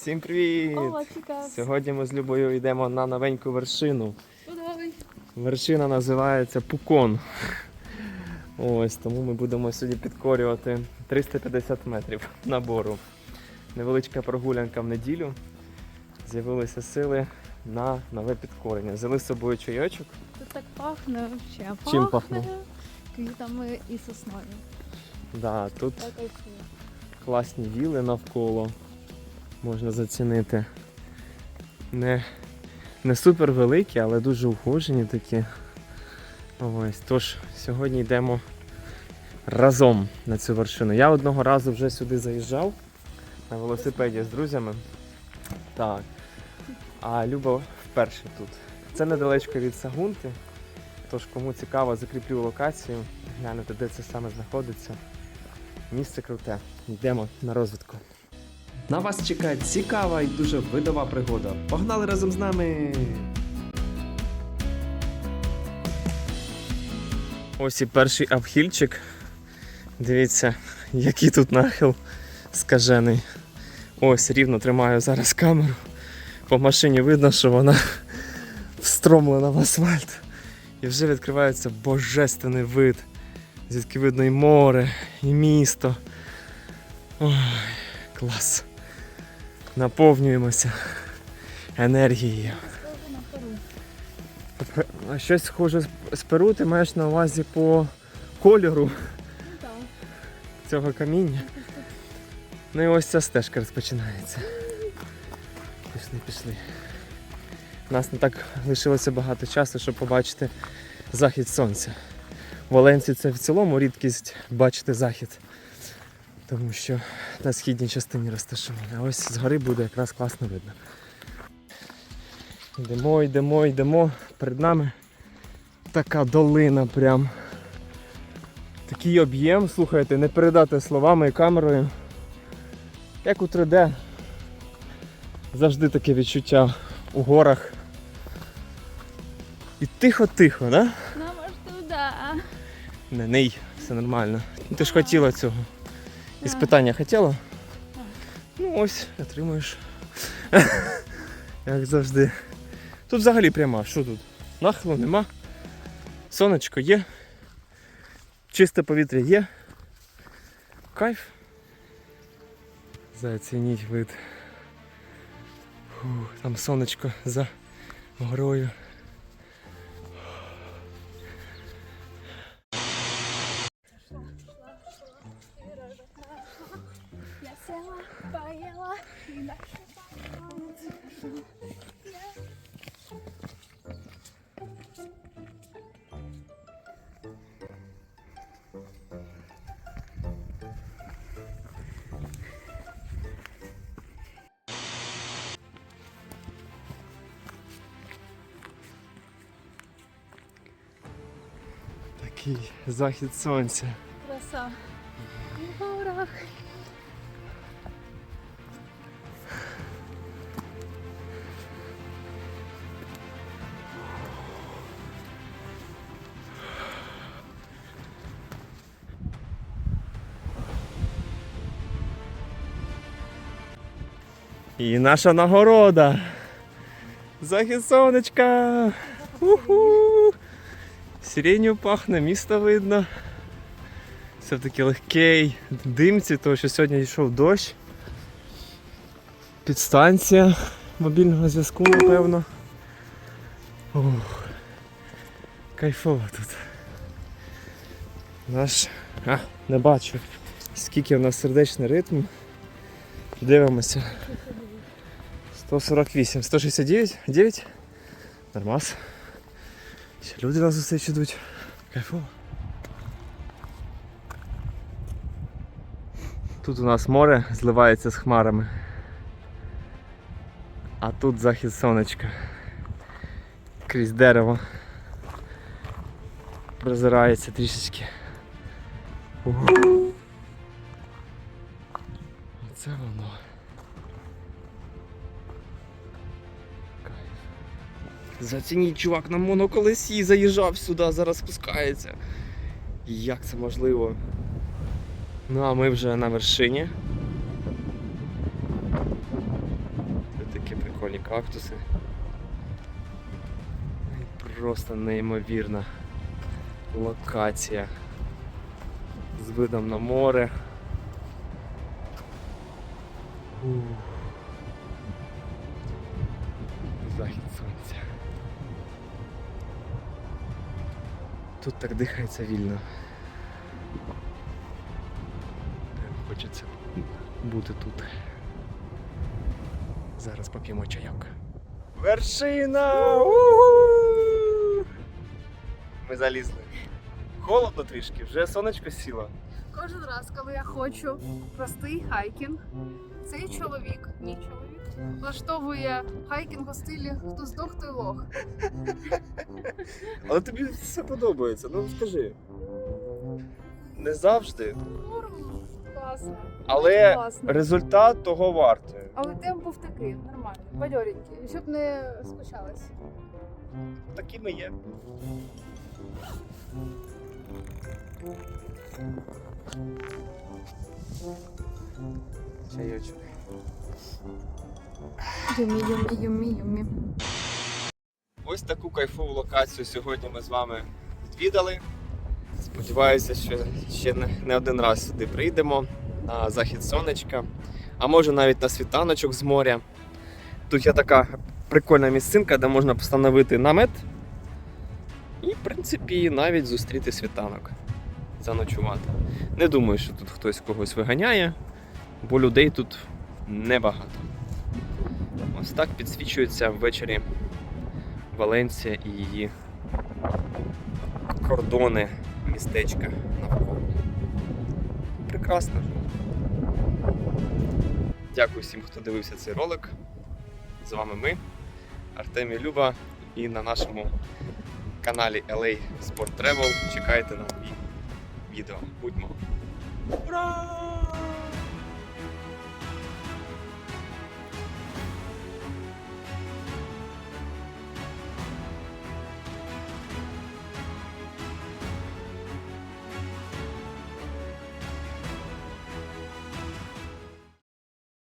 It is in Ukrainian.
Всім привіт! О. Сьогодні ми з Любою йдемо на новеньку вершину. Вершина називається Пукон. Ось тому ми будемо сьогодні підкорювати 350 метрів набору. Невеличка прогулянка в неділю. З'явилися сили на нове підкорення. Взяли з собою чайочок. Тут так пахне взагалі. Чим пахне? Квітами і сосною. Да, тут Так класні віли навколо. Можна зацінити. Не, не супер великі, але дуже ухожені такі. Ось. Тож сьогодні йдемо разом на цю вершину. Я одного разу вже сюди заїжджав на велосипеді з друзями. Так. А Люба вперше тут. Це недалечко від Сагунти. Тож, кому цікаво, закріплю локацію, глянути, де це саме знаходиться. Місце круте. Йдемо на розвідку. На вас чекає цікава і дуже видова пригода. Погнали разом з нами! Ось і перший обхильчик. Дивіться, який тут нахил скажений. Ось рівно тримаю зараз камеру. По машині видно, що вона встромлена в асфальт. І вже відкривається божественний вид. Звідки видно і море, і місто. Ой, клас. Наповнюємося енергією. Щось схоже з- Перу, ти маєш на увазі по кольору цього каміння. Ну і ось ця стежка розпочинається. Пішли, пішли. У нас не так лишилося багато часу, щоб побачити захід сонця. В Валенції це в цілому рідкість бачити захід. Тому що на східній частині розташований. А ось згори буде якраз класно видно. Йдемо, йдемо, йдемо. Перед нами така долина прям. Такий об'єм, слухайте, не передати словами і камерою. Як у 3D. Завжди таке відчуття у горах. І тихо-тихо, да? Ну, може, туди. Не, ней, все нормально. Ти ж хотіла цього. Із питання хотіла? Ну ось, отримуєш. Як завжди. Тут взагалі пряма, що тут? Нахилу нема. Сонечко є. Чисте повітря є. Кайф. Зацініть вид. Фух, там сонечко за горою. Такий захід сонця. Краса. В горах. І наша нагорода. Захід сонечка. Уху. Сиренью пахне, місто видно. Все таки легкий димці, тому що сьогодні йшов дощ. Підстанція мобільного зв'язку, напевно. Ух. Кайфово тут. Наш. А, не бачу. Скільки в нас сердечний ритм. Дивимося. 148, 169, 9. Нормас. Ще люди нас зустріч ідуть. Кайфово. Тут у нас море зливається з хмарами. А тут захід сонечка. Крізь дерево. Прозирається трішечки. Оце воно. Зацініть, чувак, на моноколесі заїжджав сюди, зараз спускається. Як це можливо? Ну а ми вже на вершині. прикольні кактуси. Просто неймовірна локація з видом на море. Захід сонця. Тут так дихається вільно. Хочеться бути тут. Зараз поп'ємо чайок. Вершина! У-ху! Ми залізли. Холодно трішки, вже сонечко сіло. Кожен раз, коли я хочу простий хайкінг, цей чоловік, мій чоловік, влаштовує хайкінг у стилі хто здох, той лох. Але тобі все подобається, ну скажи. Не завжди, Норм, класно. але класно. результат того вартий. Але темп був такий, нормальний, бадьоренький, щоб не скучалась. Такі ми є. Чайочок. Юмі, юмі, юмі, юмі. Ось таку кайфову локацію сьогодні ми з вами відвідали. Сподіваюся, що ще не- один раз сюди прийдемо на захід сонечка, а може навіть на світаночок з моря. Тут є така прикольна місцинка, де можна постановити намет принципі, навіть зустріти світанок, заночувати. Не думаю, що тут хтось когось виганяє, бо людей тут небагато. Ось так підсвічується ввечері Валенція і її кордони містечка навколо. Прекрасно. Дякую всім, хто дивився цей ролик. З вами ми, Артем і Люба, і на нашому каналі LA Sport Travel чекайте на нові відео. Будьмо! Ура!